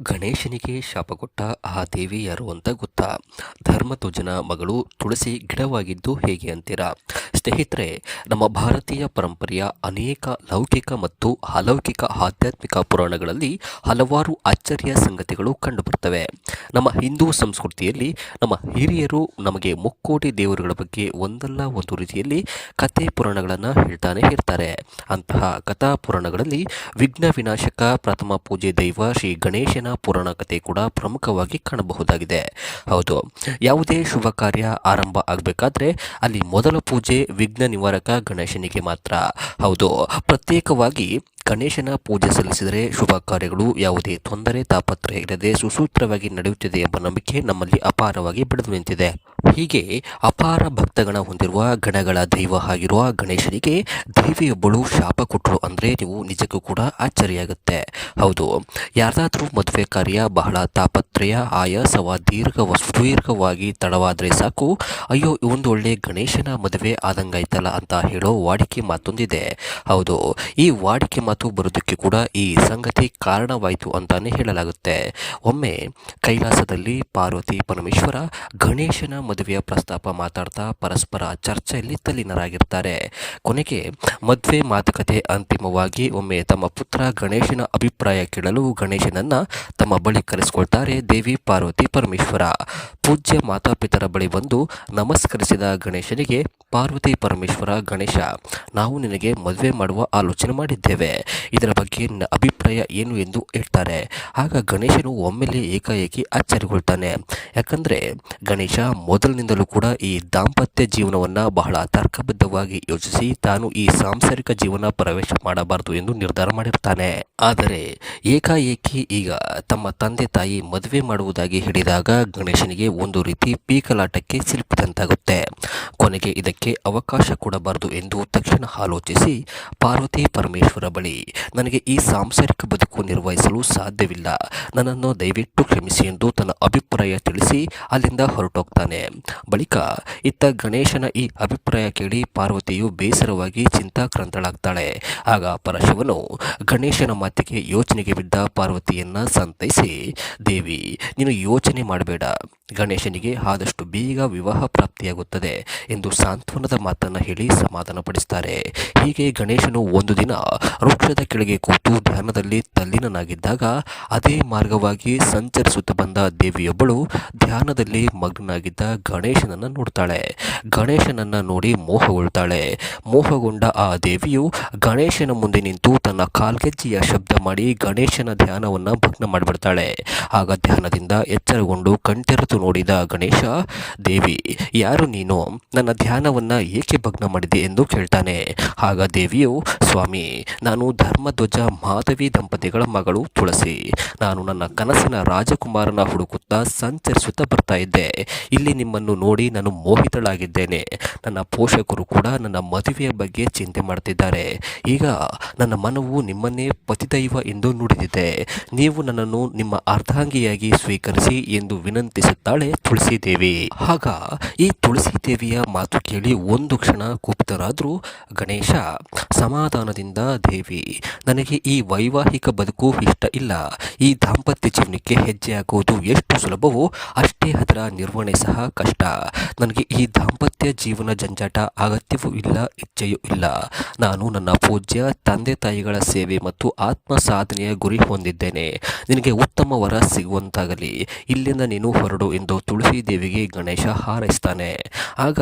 ಗಣೇಶನಿಗೆ ಶಾಪ ಕೊಟ್ಟ ಆ ದೇವಿ ಯಾರು ಅಂತ ಗೊತ್ತಾ? ಧರ್ಮಧ್ವಜನ ಮಗಳು ತುಳಸಿ ಗಿಡವಾಗಿದ್ದು ಹೇಗೆ ಅಂತೀರಾ? ಸ್ನೇಹಿತರೆ, ನಮ್ಮ ಭಾರತೀಯ ಪರಂಪರೆಯ ಅನೇಕ ಲೌಕಿಕ ಮತ್ತು ಅಲೌಕಿಕ ಆಧ್ಯಾತ್ಮಿಕ ಪುರಾಣಗಳಲ್ಲಿ ಹಲವಾರು ಆಶ್ಚರ್ಯ ಸಂಗತಿಗಳು ಕಂಡುಬರ್ತವೆ. ನಮ್ಮ ಹಿಂದೂ ಸಂಸ್ಕೃತಿಯಲ್ಲಿ ನಮ್ಮ ಹಿರಿಯರು ನಮಗೆ ಮುಕ್ಕೋಟಿ ದೇವರುಗಳ ಬಗ್ಗೆ ಒಂದಲ್ಲ ಒಂದು ರೀತಿಯಲ್ಲಿ ಕಥೆ ಪುರಾಣಗಳನ್ನು ಹೇಳ್ತಾನೆ ಇರ್ತಾರೆ. ಅಂತಹ ಕಥಾ ಪುರಾಣಗಳಲ್ಲಿ ವಿಘ್ನ ವಿನಾಶಕ ಪ್ರಥಮ ಪೂಜೆ ದೈವ ಶ್ರೀ ಗಣೇಶನ ಪುರಾಣ ಕಥೆ ಕೂಡ ಪ್ರಮುಖವಾಗಿ ಕಾಣಬಹುದಾಗಿದೆ. ಹೌದು, ಯಾವುದೇ ಶುಭ ಕಾರ್ಯ ಆರಂಭ ಆಗಬೇಕಾದ್ರೆ ಅಲ್ಲಿ ಮೊದಲ ಪೂಜೆ ವಿಘ್ನ ನಿವಾರಕ ಗಣೇಶನಿಗೆ ಮಾತ್ರ. ಹೌದು, ಪ್ರತ್ಯೇಕವಾಗಿ ಗಣೇಶನ ಪೂಜೆ ಸಲ್ಲಿಸಿದರೆ ಶುಭ ಕಾರ್ಯಗಳು ಯಾವುದೇ ತೊಂದರೆ ತಾಪತ್ರಯ ಇಲ್ಲದೆ ಸುಸೂತ್ರವಾಗಿ ನಡೆಯುತ್ತಿದೆ ಎಂಬ ನಂಬಿಕೆ ನಮ್ಮಲ್ಲಿ ಅಪಾರವಾಗಿ ಬೆಳೆದು ನಿಂತಿದೆ. ಹೀಗೆ ಅಪಾರ ಭಕ್ತಗಣ ಹೊಂದಿರುವ ಗಣಗಳ ದೈವ ಆಗಿರುವ ಗಣೇಶನಿಗೆ ದೇವಿಯೊಬ್ಬಳು ಶಾಪ ಕೊಟ್ಟರು ಅಂದರೆ ನೀವು ನಿಜಕ್ಕೂ ಕೂಡ ಅಚ್ಚರಿಯಾಗುತ್ತೆ ಹೌದು, ಯಾರದಾದರೂ ಮದುವೆ ಕಾರ್ಯ ಬಹಳ ತಾಪತ್ರಯ ಆಯಾಸವ ದೀರ್ಘ ಸುದೀರ್ಘವಾಗಿ ತಡವಾದರೆ ಸಾಕು. ಅಯ್ಯೋ ಒಂದು ಒಳ್ಳೆ ಗಣೇಶನ ಮದುವೆ ಆದಂಗಾಯ್ತಲ್ಲ ಅಂತ ಹೇಳೋ ವಾಡಿಕೆ ಮಾತೊಂದಿದೆ. ಹೌದು, ಈ ವಾಡಿಕೆ ಮಾತು ಬರೋದಕ್ಕೆ ಕೂಡ ಈ ಸಂಗತಿ ಕಾರಣವಾಯಿತು ಅಂತಾನೆ ಹೇಳಲಾಗುತ್ತೆ. ಒಮ್ಮೆ ಕೈಲಾಸದಲ್ಲಿ ಪಾರ್ವತಿ ಪರಮೇಶ್ವರ ಗಣೇಶನ ಮದುವೆಯ ಪ್ರಸ್ತಾಪ ಮಾತಾಡ್ತಾ ಪರಸ್ಪರ ಚರ್ಚೆಯಲ್ಲಿ ತಲ್ಲೀನರಾಗಿರ್ತಾರೆ. ಕೊನೆಗೆ ಮದುವೆ ಮಾತುಕತೆ ಅಂತಿಮವಾಗಿ ಒಮ್ಮೆ ತಮ್ಮ ಪುತ್ರ ಗಣೇಶನ ಅಭಿಪ್ರಾಯ ಕೇಳಲು ಗಣೇಶನನ್ನ ತಮ್ಮ ಬಳಿ ಕರೆಸಿಕೊಳ್ತಾರೆ ದೇವಿ ಪಾರ್ವತಿ ಪರಮೇಶ್ವರ. ಪೂಜ್ಯ ಮಾತಾಪಿತರ ಬಳಿ ಬಂದು ನಮಸ್ಕರಿಸಿದ ಗಣೇಶನಿಗೆ ಪಾರ್ವತಿ ಪರಮೇಶ್ವರ, ಗಣೇಶ, ನಾವು ನಿನಗೆ ಮದುವೆ ಮಾಡುವ ಆಲೋಚನೆ ಮಾಡಿದ್ದೇವೆ. ಇದರ ಬಗ್ಗೆ ಅಭಿಪ್ರಾಯ ಏನು ಎಂದು ಹೇಳ್ತಾರೆ. ಆಗ ಗಣೇಶನು ಒಮ್ಮೆಲೆ ಏಕಾಏಕಿ ಅಚ್ಚರಿಗೊಳ್ತಾನೆ. ಯಾಕಂದರೆ ಗಣೇಶ ಮೊದಲಿನಿಂದಲೂ ಕೂಡ ಈ ದಾಂಪತ್ಯ ಜೀವನವನ್ನು ಬಹಳ ತರ್ಕಬದ್ಧವಾಗಿ ಯೋಚಿಸಿ ತಾನು ಈ ಸಾಂಸಾರಿಕ ಜೀವನ ಪ್ರವೇಶ ಮಾಡಬಾರದು ಎಂದು ನಿರ್ಧಾರ ಮಾಡಿರ್ತಾನೆ. ಆದರೆ ಏಕಾಏಕಿ ಈಗ ತಮ್ಮ ತಂದೆ ತಾಯಿ ಮದುವೆ ಮಾಡುವುದಾಗಿ ಹೇಳಿದಾಗ ಗಣೇಶನಿಗೆ ಒಂದು ರೀತಿ ಪೀಕಲಾಟಕ್ಕೆ ಸಿಲುಕಿದಂತಾಗುತ್ತೆ. ಕೊನೆಗೆ ಇದಕ್ಕೆ ಅವಕಾಶ ಕೊಡಬಾರದು ಎಂದು ತಕ್ಷಣ ಆಲೋಚಿಸಿ ಪಾರ್ವತಿ ಪರಮೇಶ್ವರ ಬಳಿ ನನಗೆ ಈ ಸಾಂಸಾರಿಕ ಬದುಕು ನಿರ್ವಹಿಸಲು ಸಾಧ್ಯವಿಲ್ಲ. ನನ್ನನ್ನು ದಯವಿಟ್ಟು ಕ್ಷಮಿಸಿ ಎಂದು ತನ್ನ ಅಭಿಪ್ರಾಯ ತಿಳಿಸಿ ಅಲ್ಲಿಂದ ಹೊರಟೋಗ್ತಾನೆ. ಬಳಿಕ ಇತ್ತ ಗಣೇಶನ ಈ ಅಭಿಪ್ರಾಯ ಕೇಳಿ ಪಾರ್ವತಿಯು ಬೇಸರವಾಗಿ ಚಿಂತಾಕ್ರಾಂತಳಾಗ್ತಾಳೆ. ಆಗ ಪರಶಿವನು ಗಣೇಶನ ಮಾತಿಗೆ ಯೋಚನೆಗೆ ಬಿದ್ದ ಪಾರ್ವತಿಯನ್ನು ಸಂತೈಸಿ, ದೇವಿ, ನೀನು ಯೋಚನೆ ಮಾಡಬೇಡ. ಗಣೇಶನಿಗೆ ಆದಷ್ಟು ಬೇಗ ವಿವಾಹ ಪ್ರಾಪ್ತಿಯಾಗುತ್ತದೆ ಎಂದು ಸಾಂತ್ವನದ ಮಾತನ್ನು ಹೇಳಿ ಸಮಾಧಾನಪಡಿಸ್ತಾರೆ. ಹೀಗೆ ಗಣೇಶನು ಒಂದು ದಿನ ವೃಕ್ಷದ ಕೆಳಗೆ ಕೂತು ಧ್ಯಾನದಲ್ಲಿ ತಲ್ಲೀನನಾಗಿದ್ದಾಗ ಅದೇ ಮಾರ್ಗವಾಗಿ ಸಂಚರಿಸುತ್ತಾ ಬಂದ ದೇವಿಯೊಬ್ಬಳು ಧ್ಯಾನದಲ್ಲಿ ಮಗ್ನಾಗಿದ್ದ ಗಣೇಶನನ್ನ ನೋಡ್ತಾಳೆ. ಗಣೇಶನನ್ನ ನೋಡಿ ಮೋಹಗೊಳ್ತಾಳೆ. ಮೋಹಗೊಂಡ ಆ ದೇವಿಯು ಗಣೇಶನ ಮುಂದೆ ನಿಂತು ತನ್ನ ಕಾಲ್ಗೆಜ್ಜೆಯ ಶಬ್ದ ಮಾಡಿ ಗಣೇಶನ ಧ್ಯಾನವನ್ನ ಭಗ್ನ ಮಾಡಿಬಿಡ್ತಾಳೆ. ಆಗ ಧ್ಯಾನದಿಂದ ಎಚ್ಚರಗೊಂಡು ಕಣ್ತೆರೆದು ನೋಡಿದ ಗಣೇಶ, ದೇವಿ, ಯಾರು ನೀನು? ನನ್ನ ಧ್ಯಾನವನ್ನ ಏಕೆ ಭಗ್ನ ಮಾಡಿದೆ? ಎಂದು ಕೇಳ್ತಾನೆ. ಆಗ ದೇವಿಯು, ಸ್ವಾಮಿ, ನಾನು ಧರ್ಮಧ್ವಜ ಮಾಧವಿ ದಂಪತಿಗಳ ಮಗಳು ತುಳಸಿ. ನಾನು ನನ್ನ ಕನಸಿನ ರಾಜಕುಮಾರನ ಹುಡುಕುತ್ತಾ ಸಂಚರಿಸುತ್ತಾ ಬರ್ತಾ ಇದ್ದೆ. ಇಲ್ಲಿ ನಿಮ್ಮನ್ನು ನೋಡಿ ನಾನು ಮೋಹಿತಳಾಗಿದ್ದೇನೆ. ನನ್ನ ಪೋಷಕರು ಕೂಡ ನನ್ನ ಮದುವೆಯ ಬಗ್ಗೆ ಚಿಂತೆ ಮಾಡ್ತಿದ್ದಾರೆ ಈಗ ನನ್ನ ಮನವು ನಿಮ್ಮನ್ನೇ ಪತಿದೈವ ಎಂದು ನುಡಿದಿದೆ. ನೀವು ನನ್ನನ್ನು ನಿಮ್ಮ ಅರ್ಧಾಂಗಿಯಾಗಿ ಸ್ವೀಕರಿಸಿ ಎಂದು ವಿನಂತಿಸುತ್ತಾಳೆ ತುಳಸಿ ದೇವಿ ಆಗ ಈ ತುಳಸಿ ದೇವಿಯ ಮಾತು ಕೇಳಿ ಒಂದು ಕ್ಷಣ ಕುಪಿತರಾದರೂ, ಗಣೇಶ, ಸಮಾಧಾನದಿಂದ ದೇವಿ ನನಗೆ ಈ ವೈವಾಹಿಕ ಬದುಕು ಇಷ್ಟ ಇಲ್ಲ. ಈ ದಾಂಪತ್ಯ ಜೀವನಕ್ಕೆ ಹೆಜ್ಜೆ ಹಾಕುವುದು ಎಷ್ಟು ಸುಲಭವೋ ಅಷ್ಟೇ ಅದರ ನಿರ್ವಹಣೆ ಸಹ ಕಷ್ಟ. ನನಗೆ ಈ ದಾಂಪತ್ಯ ಜೀವನ ಜಂಜಾಟ ಅಗತ್ಯವೂ ಇಲ್ಲ, ಇಚ್ಛೆಯೂ ಇಲ್ಲ. ನಾನು ನನ್ನ ಪೂಜ್ಯ, ತಂದೆ ತಾಯಿಗಳ ಸೇವೆ ಮತ್ತು ಆತ್ಮ ಸಾಧನೆಯ ಗುರಿ ಹೊಂದಿದ್ದೇನೆ. ನಿನಗೆ ಉತ್ತಮ ವರ ಸಿಗುವಂತಾಗಲಿ. ಇಲ್ಲಿಂದ ನೀನು ಹೊರಡು ಎಂದು ತುಳಸಿ ದೇವಿಗೆ ಗಣೇಶ ಹಾರೈಸ್ತಾನೆ. ಆಗ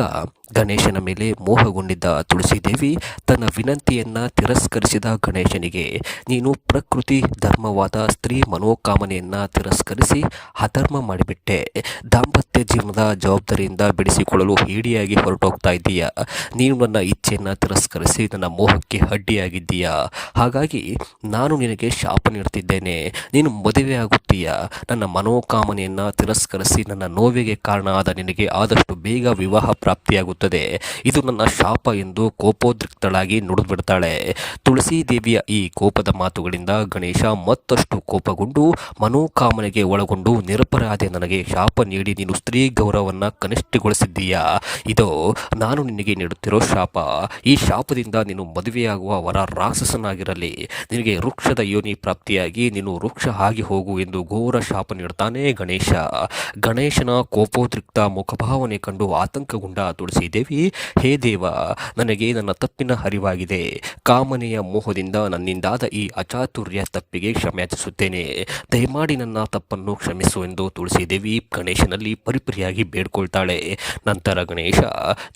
ಗಣೇಶನ ಮೇಲೆ ಮೋಹಗೊಂಡಿದ್ದ ತುಳಸಿದೇವಿ ತನ್ನ ವಿನಂತಿಯನ್ನ ತಿರಸ್ಕರಿಸಿದ ಗಣೇಶನಿಗೆ, ನೀನು ಪ್ರಕೃತಿ ಧರ್ಮವಾದ ಸ್ತ್ರೀ ಮನೋಕಾಮನೆಯನ್ನು ತಿರಸ್ಕರಿಸಿ ಅಧರ್ಮ ಮಾಡಿಬಿಟ್ಟೆ. ದಾಂಪತ್ಯ ಜೀವನದ ಜವಾಬ್ದಾರಿಯಿಂದ ಬಿಡಿಸಿಕೊಳ್ಳಲು ಈಡಿಯಾಗಿ ಹೊರಟೋಗ್ತಾ ಇದ್ದೀಯಾ. ನೀನು ನನ್ನ ಇಚ್ಛೆಯನ್ನು ತಿರಸ್ಕರಿಸಿ ನನ್ನ ಮೋಹಕ್ಕೆ ಅಡ್ಡಿಯಾಗಿದ್ದೀಯಾ. ಹಾಗಾಗಿ ನಾನು ನಿನಗೆ ಶಾಪ ನೀಡ್ತಿದ್ದೇನೆ ನೀನು ಮದುವೆ ಆಗುತ್ತೀಯ. ನನ್ನ ಮನೋಕಾಮನೆಯನ್ನು ತಿರಸ್ಕರಿಸಿ ನನ್ನ ನೋವಿಗೆ ಕಾರಣ ಆದ ನಿನಗೆ ಆದಷ್ಟು ಬೇಗ ವಿವಾಹ ಪ್ರಾಪ್ತಿಯಾಗುತ್ತದೆ. ಇದು ನನ್ನ ಶಾಪ ಎಂದು ಕೋಪೋದ್ರಿಕ್ತಳಾಗಿ ನುಡಿದ್ಬಿಡ್ತಾಳೆ. ತುಳಸಿ ದೇವಿಯ ಈ ಕೋಪದ ಮಾತುಗಳಿಂದ ಗಣೇಶ ಮತ್ತಷ್ಟು ಕೋಪಗೊಂಡು ಮನೋಕಾಮನೆಗೆ ಒಳಗೊಂಡು ನಿರಪರಾಧೆ ನನಗೆ ಶಾಪ ನೀಡಿ ನೀನು ಸ್ತ್ರೀ ಗೌರವವನ್ನು ಕನಿಷ್ಠಗೊಳಿಸಿದ್ದೀಯಾ? ಇದು, ನಾನು ನಿನಗೆ ನೀಡುತ್ತಿರೋ ಶಾಪ. ಈ ಶಾಪದಿಂದ ನೀನು ಮದುವೆಯಾಗುವ ವರ ರಾಕ್ಷಸನಾಗಿರಲಿ. ನಿನಗೆ ವೃಕ್ಷದ ಯೋನಿ ಪ್ರಾಪ್ತಿಯಾಗಿ ನೀನು ವೃಕ್ಷ ಆಗಿ ಹೋಗು ಎಂದು ಘೋರ ಶಾಪ ನೀಡುತ್ತಾನೆ ಗಣೇಶ. ಗಣೇಶನ ಕೋಪೋದ್ರಿಕ್ತ ಮುಖಭಾವನೆ ಕಂಡು ಆತಂಕಗೊಂಡ ತುಳಸಿದೇವಿ, ಹೇ ದೇವ, ನನಗೆ ನನ್ನ ತಪ್ಪಿನ ಹರಿವಾಗಿದೆ ಕಾಮನೆಯ ಮೋಹದಿಂದ ನನ್ನಿಂದಾದ ಈ ಅಚಾತುರ್ಯ ತಪ್ಪಿಗೆ ಕ್ಷಮೆಯಾಚಿಸುತ್ತೇನೆ. ದಯಮಾಡಿ ನನ್ನ ತಪ್ಪನ್ನು ಕ್ಷಮಿಸು ಎಂದು ತುಳಸಿದೇವಿ ಗಣೇಶನಲ್ಲಿ ಪರಿಪರಿಯಾಗಿ ಬೇಡ್ಕೊಳ್ತಾಳೆ. ನಂತರ ಗಣೇಶ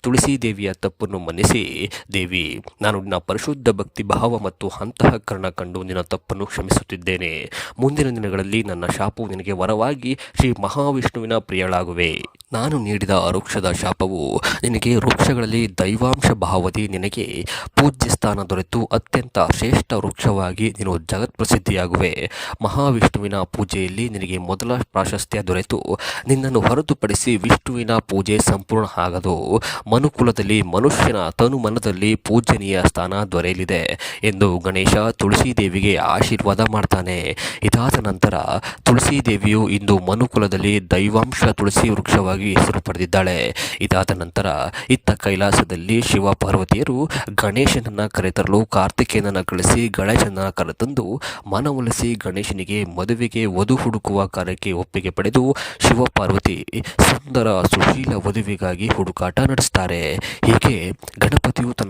ತುಳಸಿ ದೇವಿಯ ತಪ್ಪನ್ನು ಮನ್ನಿಸಿ, ದೇವಿ, ನಾನು ನಿನ್ನ ಪರಿಶುದ್ಧ ಭಕ್ತಿ ಭಾವ ಮತ್ತು ಅಂತಃಕರಣ ಕಂಡು ನಿನ್ನ ತಪ್ಪನ್ನು ಕ್ಷಮಿಸುತ್ತಿದ್ದೇನೆ. ಮುಂದಿನ ದಿನಗಳಲ್ಲಿ ನನ್ನ ಶಾಪವು ನಿನಗೆ ವರವಾಗಿ ಶ್ರೀ ಮಹಾವಿಷ್ಣುವಿನ ಪ್ರಿಯಳಾಗುವೆ. ನಾನು ನೀಡಿದ ವೃಕ್ಷದ ಶಾಪವು ನಿನಗೆ ವೃಕ್ಷಗಳಲ್ಲಿ ದೈವಾಂಶ ಭಾವದಿ ನಿನಗೆ ಪೂಜ್ಯ ಸ್ಥಾನ ದೊರೆತು. ಅತ್ಯಂತ ಶ್ರೇಷ್ಠ ವೃಕ್ಷವಾಗಿ ನೀನು ಜಗತ್ಪ್ರಸಿದ್ಧಿಯಾಗುವೆ ಮಹಾವಿಷ್ಣುವಿನ ಪೂಜೆಯಲ್ಲಿ ನಿನಗೆ ಮೊದಲ ಪ್ರಾಶಸ್ತ್ಯ ದೊರೆತು. ನಿನ್ನನ್ನು ಹೊರತುಪಡಿಸಿ ವಿಷ್ಣುವಿನ ಪೂಜೆ ಸಂಪೂರ್ಣ ಆಗದು. ಮನುಕುಲದಲ್ಲಿ ಮನುಷ್ಯನ ತನು ಮನದಲ್ಲಿ ಪೂಜನೀಯ ಸ್ಥಾನ ದೊರೆಯಲಿದೆ ಎಂದು ಗಣೇಶ ತುಳಸಿದೇವಿಗೆ ಆಶೀರ್ವಾದ ಮಾಡ್ತಾನೆ. ಇದಾದ ನಂತರ ತುಳಸಿದೇವಿಯು ಇಂದು ಮನುಕುಲದಲ್ಲಿ ದೈವಾಂಶ ತುಳಸಿ ವೃಕ್ಷವಾಗಿ ಹೆಸರು ಪಡೆದಿದ್ದಾಳೆ. ಇದಾದ ನಂತರ ಇತ್ತ ಕೈಲಾಸದಲ್ಲಿ ಶಿವ ಪಾರ್ವತಿಯರು ಗಣೇಶನನ್ನ ಕರೆತರಲು ಕಾರ್ತಿಕೇಯನನ್ನ ಕಳಿಸಿ ಗಣೇಶನ ಕರೆತಂದು ಮನವೊಲಿಸಿ ಗಣೇಶನಿಗೆ ಮದುವೆಗೆ ವಧು ಹುಡುಕುವ ಕಾರ್ಯಕ್ಕೆ ಒಪ್ಪಿಗೆ ಪಡೆದು ಶಿವ ಪಾರ್ವತಿ ಸುಂದರ ಸುಶೀಲ ವಧುವಿಗಾಗಿ ಹುಡುಕಾಟ ನಡೆಸ್ತಾರೆ. ಹೀಗೆ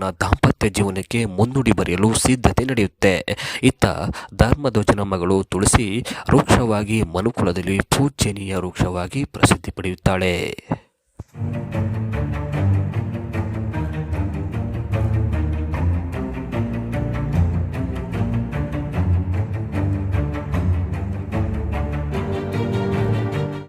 ತನ್ನ ದಾಂಪತ್ಯ ಜೀವನಕ್ಕೆ ಮುನ್ನುಡಿ ಬರೆಯಲು ಸಿದ್ಧತೆ ನಡೆಯುತ್ತೆ. ಇತ್ತ ಧರ್ಮಧ್ವಜನ ಮಗಳು ತುಳಸಿ ವೃಕ್ಷವಾಗಿ ಮನುಕುಲದಲ್ಲಿ ಪೂಜ್ಯನೀಯ ವೃಕ್ಷವಾಗಿ ಪ್ರಸಿದ್ಧಿ ಪಡೆಯುತ್ತಾಳೆ.